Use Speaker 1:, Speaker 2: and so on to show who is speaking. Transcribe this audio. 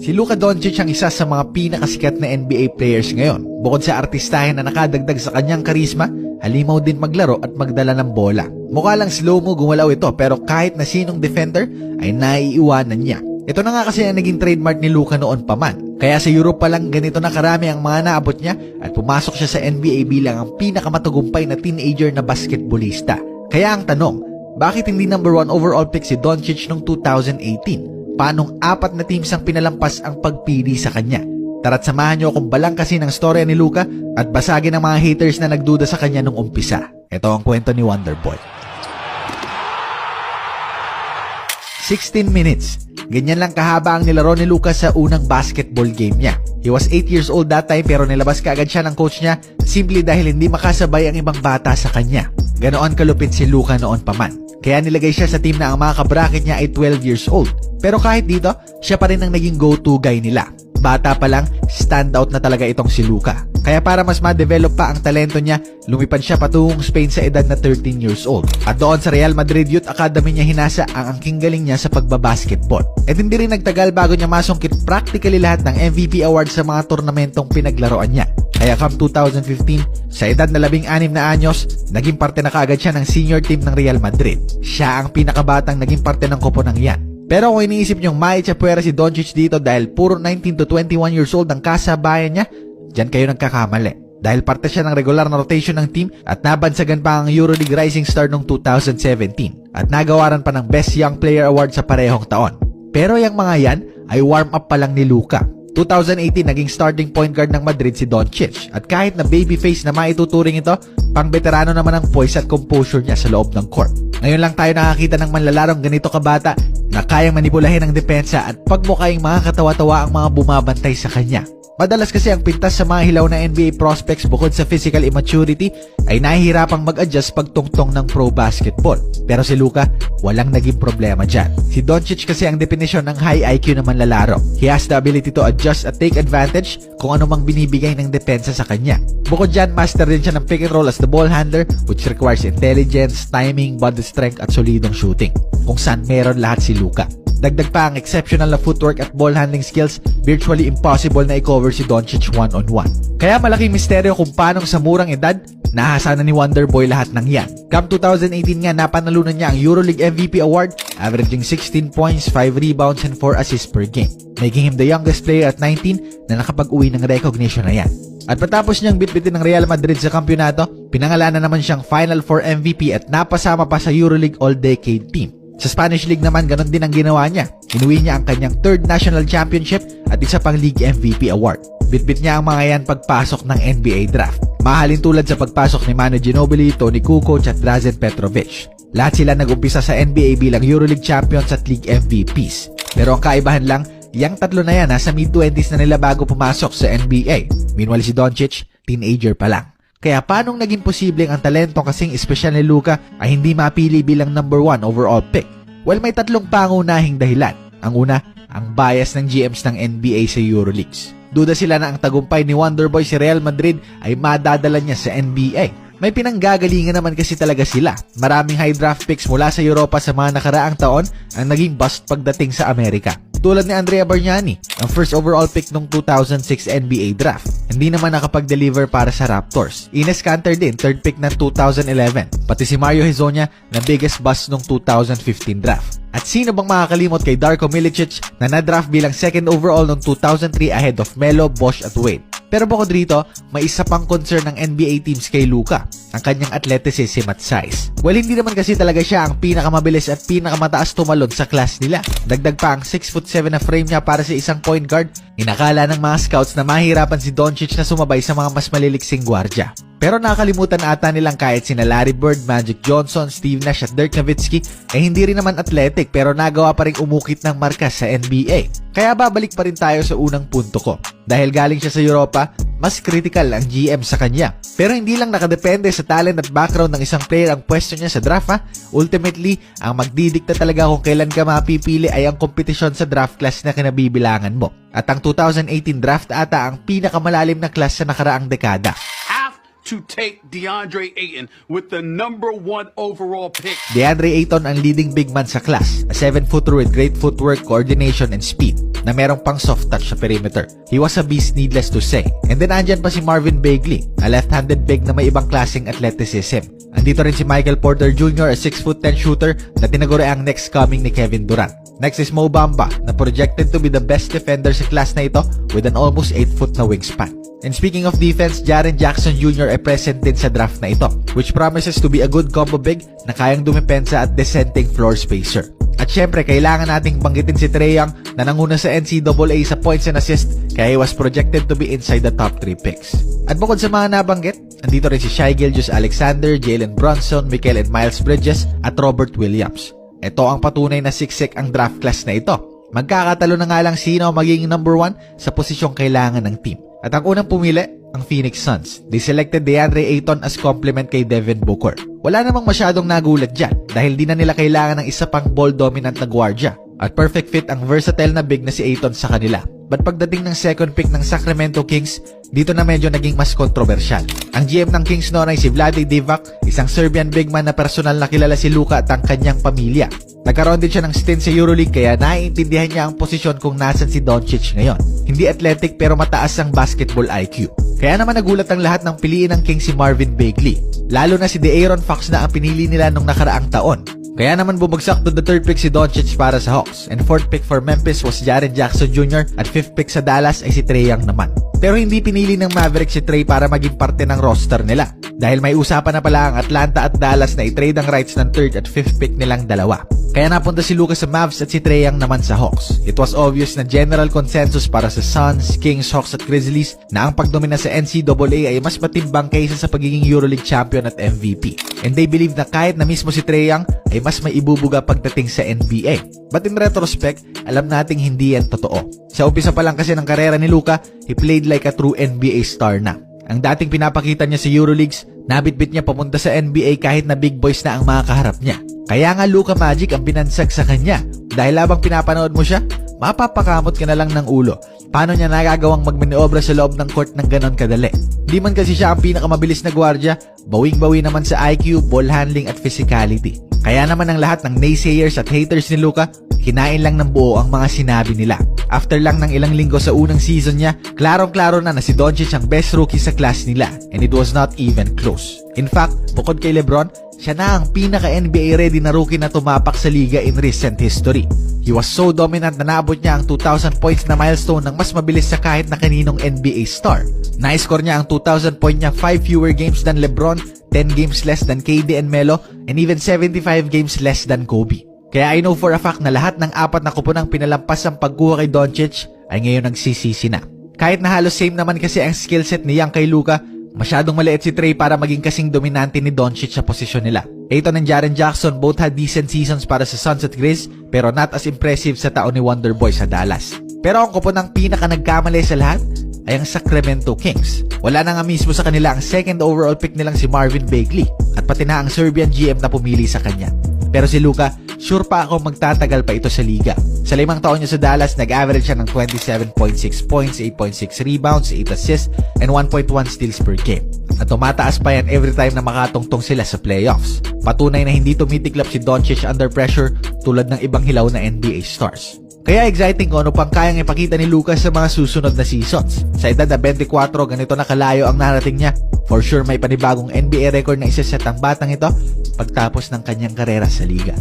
Speaker 1: Si Luka Doncic ang isa sa mga pinakasikat na NBA players ngayon. Bukod sa artistahin na nakadagdag sa kanyang karisma, halimaw din maglaro at magdala ng bola. Mukha lang slow mo gumalaw ito pero kahit na sinong defender ay naiiwanan niya. Ito na nga kasi ang naging trademark ni Luka noon pa man. Kaya sa Europe pa lang ganito na karami ang mga naabot niya at pumasok siya sa NBA bilang ang pinakamatagumpay na teenager na basketballista. Kaya ang tanong, bakit hindi number 1 overall pick si Doncic noong 2018? Paanong apat na teams ang pinalampas ang pagpili sa kanya? Tara't samahan niyo akong balang kasi ng storya ni Luka at basagin ang mga haters na nagduda sa kanya nung umpisa. Ito ang kwento ni Wonderboy. 16 minutes. Ganyan lang kahaba ang nilaro ni Lucas sa unang basketball game niya. He was 8 years old that time pero nilabas kaagad siya ng coach niya simply dahil hindi makasabay ang ibang bata sa kanya. Ganoon kalupit si Luka noon pa man. Kaya nilagay siya sa team na ang mga kabracket niya ay 12 years old. Pero kahit dito, siya pa rin ang naging go-to guy nila. Bata pa lang, standout na talaga itong si Luka. Kaya para mas ma-develop pa ang talento niya, lumipad siya patungong Spain sa edad na 13 years old. At doon sa Real Madrid Youth Academy niya hinasa ang angking galing niya sa pagbabasketball. At hindi rin nagtagal bago niya masungkit practically lahat ng MVP awards sa mga tornamentong pinaglaruan niya. Kaya come 2015, sa edad na labing anim na anyos, naging parte na kaagad siya ng senior team ng Real Madrid. Siya ang pinakabatang naging parte ng koponang yan. Pero kung iniisip niyong maitsapwera si Doncic dito dahil puro 19 to 21 years old ang kasabayan niya, dyan kayo nagkakamali. Dahil parte siya ng regular na rotation ng team at nabansagan pa ang Euroleague Rising Star noong 2017 at nagawaran pa ng Best Young Player Award sa parehong taon. Pero yung mga yan ay warm up pa lang ni Luka. 2018 naging starting point guard ng Madrid si Doncic at kahit na babyface na maituturing ito, pang veterano naman ang poise at composure niya sa loob ng court. Ngayon lang tayo nakakita ng manlalarong ganito kabata na kayang manipulahin ang depensa at pagmukhang mga katawa-tawa ang mga bumabantay sa kanya. Madalas kasi ang pintas sa mga hilaw na NBA prospects bukod sa physical immaturity ay nahihirapang mag-adjust pagtungtong ng pro basketball. Pero si Luka, walang naging problema dyan. Si Doncic kasi ang definisyon ng high IQ na manlalaro. He has the ability to adjust at take advantage kung ano mang binibigay ng depensa sa kanya. Bukod dyan, master din siya ng pick and roll as the ball handler which requires intelligence, timing, body strength at solidong shooting. Kung saan meron lahat si Luka. Dagdag pa ang exceptional na footwork at ball handling skills, virtually impossible na i-cover si Doncic one-on-one. Kaya malaking misteryo kung paanong sa murang edad, nahasa na ni Wonderboy lahat ng yan. Come 2018 nga, napanalunan niya ang Euroleague MVP Award, averaging 16 points, 5 rebounds, and 4 assists per game, making him the youngest player at 19 na nakapag-uwi ng recognition na yan. At patapos niyang bitbitin ng Real Madrid sa kampyonato, pinangalanan naman siyang Final Four MVP at napasama pa sa Euroleague All-Decade Team. Sa Spanish League naman, ganon din ang ginawa niya. Inuwi niya ang kanyang third national championship at isa pang league MVP award. Bitbit niya ang mga yan pagpasok ng NBA draft. Mahalin tulad sa pagpasok ni Manu Ginobili, Tony Kukoc at Drazen Petrovic. Lahat sila nag-umpisa sa NBA bilang EuroLeague champions at league MVPs. Pero ang kaibahan lang, yang tatlo na yan nasa mid-20s na nila bago pumasok sa NBA. Meanwhile si Doncic, teenager pa lang. Kaya paanong naging posibleng ang talentong kasing espesyal ni Luka ay hindi mapili bilang number 1 overall pick? Well, may tatlong pangunahing dahilan. Ang una, ang bias ng GMs ng NBA sa Euroleagues. Duda sila na ang tagumpay ni Wonderboy si Real Madrid ay madadala niya sa NBA. May pinanggagalingan naman kasi talaga sila. Maraming high draft picks mula sa Europa sa mga nakaraang taon ang naging bust pagdating sa Amerika. Tulad ni Andrea Bargnani, ang first overall pick nung 2006 NBA draft. Hindi naman nakapag-deliver para sa Raptors. Ines Kanter din, third pick ng 2011. Pati si Mario Hezonja na biggest bust nung 2015 draft. At sino bang makakalimot kay Darko Milicic na na-draft bilang second overall noong 2003 ahead of Melo, Bosch at Wade? Pero bukod rito, may isa pang concern ng NBA teams kay Luka, ang kanyang athleticism at size. Well, hindi naman kasi talaga siya ang pinakamabilis at pinakamataas tumalon sa class nila. Dagdag pa ang 6'7 na frame niya para sa isang point guard, inakala ng mga scouts na mahirapan si Doncic na sumabay sa mga mas maliliksing gwardya. Pero nakalimutan ata nilang kahit sina Larry Bird, Magic Johnson, Steve Nash at Dirk Nowitzki eh hindi rin naman athletic pero nagawa pa rin umukit ng markas sa NBA. Kaya babalik pa rin tayo sa unang punto ko. Dahil galing siya sa Europa, mas critical ang GM sa kanya. Pero hindi lang nakadepende sa talent at background ng isang player ang pwesto niya sa draft ha. Ultimately, ang magdidikta talaga kung kailan ka mapipili ay ang kompetisyon sa draft class na kinabibilangan mo. At ang 2018 draft ata ang pinakamalalim na class sa nakaraang dekada.
Speaker 2: To take DeAndre Ayton with the number one overall pick.
Speaker 1: DeAndre Ayton ang leading big man sa class, a 7-footer with great footwork, coordination, and speed na merong pang soft touch sa perimeter. He was a beast needless to say. And then andyan pa si Marvin Bagley, a left-handed big na may ibang klaseng athleticism. Andito rin si Michael Porter Jr., a 6'10 shooter na tinaguri ang next coming ni Kevin Durant. Next is Mo Bamba na projected to be the best defender sa class na ito with an almost 8 foot na wingspan. And speaking of defense, Jaren Jackson Jr. ay present din sa draft na ito, which promises to be a good combo big na kayang dumepensa at dissenting floor spacer. At syempre, kailangan nating banggitin si Trae Young na nanguna sa NCAA sa points and assist kaya he was projected to be inside the top 3 picks. At bukod sa mga nabanggit, andito rin si Shai Gilgeous Alexander, Jalen Brunson, Michael and Miles Bridges at Robert Williams. Ito ang patunay na siksik ang draft class na ito. Magkakatalo na nga lang sino magiging number 1 sa posisyong kailangan ng team. At ang unang pumili, ang Phoenix Suns. They selected DeAndre Ayton as complement kay Devin Booker. Wala namang masyadong nagulat dyan dahil di na nila kailangan ng isa pang ball-dominant na gwardya. At perfect fit ang versatile na big na si Ayton sa kanila. But pagdating ng second pick ng Sacramento Kings, dito na medyo naging mas kontrobersyal. Ang GM ng Kings noon ay si Vlade Divac, isang Serbian big man na personal na kilala si Luka at ang kanyang pamilya. Nagkaroon din siya ng stint sa Euroleague kaya naiintindihan niya ang posisyon kung nasan si Doncic ngayon. Hindi athletic pero mataas ang basketball IQ. Kaya naman nagulat ang lahat ng piliin ng Kings si Marvin Bagley. Lalo na si De'Aaron Fox na ang pinili nila nung nakaraang taon. Kaya naman bumagsak to the third pick si Doncic para sa Hawks. And fourth pick for Memphis was Jaren Jackson Jr. At fifth pick sa Dallas ay si Trae Young naman. Pero hindi pinili ng Mavericks si Trae para maging parte ng roster nila. Dahil may usapan na pala ang Atlanta at Dallas na i-trade ang rights ng third at fifth pick nilang dalawa. Kaya napunta si Lucas sa Mavs at si Trae Young naman sa Hawks. It was obvious na general consensus para sa Suns, Kings, Hawks at Grizzlies na ang pagdomina sa NCAA ay mas matimbang kaysa sa pagiging EuroLeague champion at MVP. And they believe na kahit na mismo si Trae Young ay mas may ibubuga pagdating sa NBA. But in retrospect, alam nating hindi yan totoo. Sa umpisa pa lang kasi ng karera ni Luka, he played like a true NBA star na. Ang dating pinapakita niya sa Euroleagues, nabitbit niya papunta sa NBA kahit na big boys na ang mga kaharap niya. Kaya nga Luka Magic ang binansag sa kanya. Dahil habang pinapanood mo siya, mapapakamot ka na lang ng ulo. Paano niya nagagawang magmaniobra sa loob ng court ng ganon kadali? Di man kasi siya ang pinakamabilis na gwardya, bawing-bawi naman sa IQ, ball handling at physicality. Kaya naman ang lahat ng naysayers at haters ni Luka, kinain lang ng buo ang mga sinabi nila. After lang ng ilang linggo sa unang season niya, klarong-klaro na na si Doncic ang best rookie sa class nila and it was not even close. In fact, bukod kay Lebron, siya na ang pinaka-NBA ready na rookie na tumapak sa liga in recent history. He was so dominant na naabot niya ang 2,000 points na milestone ng mas mabilis sa kahit na kaninong NBA star. Na-score niya ang 2,000 point niya 5 fewer games than Lebron, 10 games less than KD and Melo, and even 75 games less than Kobe. Kaya I know for a fact na lahat ng apat na kupunang pinalampas ang pagkuha kay Doncic ay ngayon nagsisisi na. Kahit na halos same naman kasi ang skill set ni Young kay Luka, masyadong maliit si Trey para maging kasing dominante ni Doncic sa posisyon nila. Ayton and Jaren Jackson both had decent seasons para sa Suns at Grizz pero not as impressive sa taon ni Wonderboy sa Dallas. Pero ang kupunang pinaka nagkamali sa lahat ay ang Sacramento Kings. Wala na nga mismo sa kanila ang second overall pick nilang si Marvin Bagley at pati na ang Serbian GM na pumili sa kanya. Pero si Luka, sure pa ako magtatagal pa ito sa liga. Sa limang taon niya sa Dallas, nag-average siya ng 27.6 points, 8.6 rebounds, 8 assists, and 1.1 steals per game. At tumataas pa yan every time na makatungtong sila sa playoffs. Patunay na hindi tumitiklap si Doncic under pressure tulad ng ibang hilaw na NBA stars. Kaya exciting kung ano pang kayang ipakita ni Lucas sa mga susunod na seasons. Sa edad na 24, ganito na kalayo ang narating niya. For sure may panibagong NBA record na isaset ang batang ito pagtapos ng kanyang karera sa liga.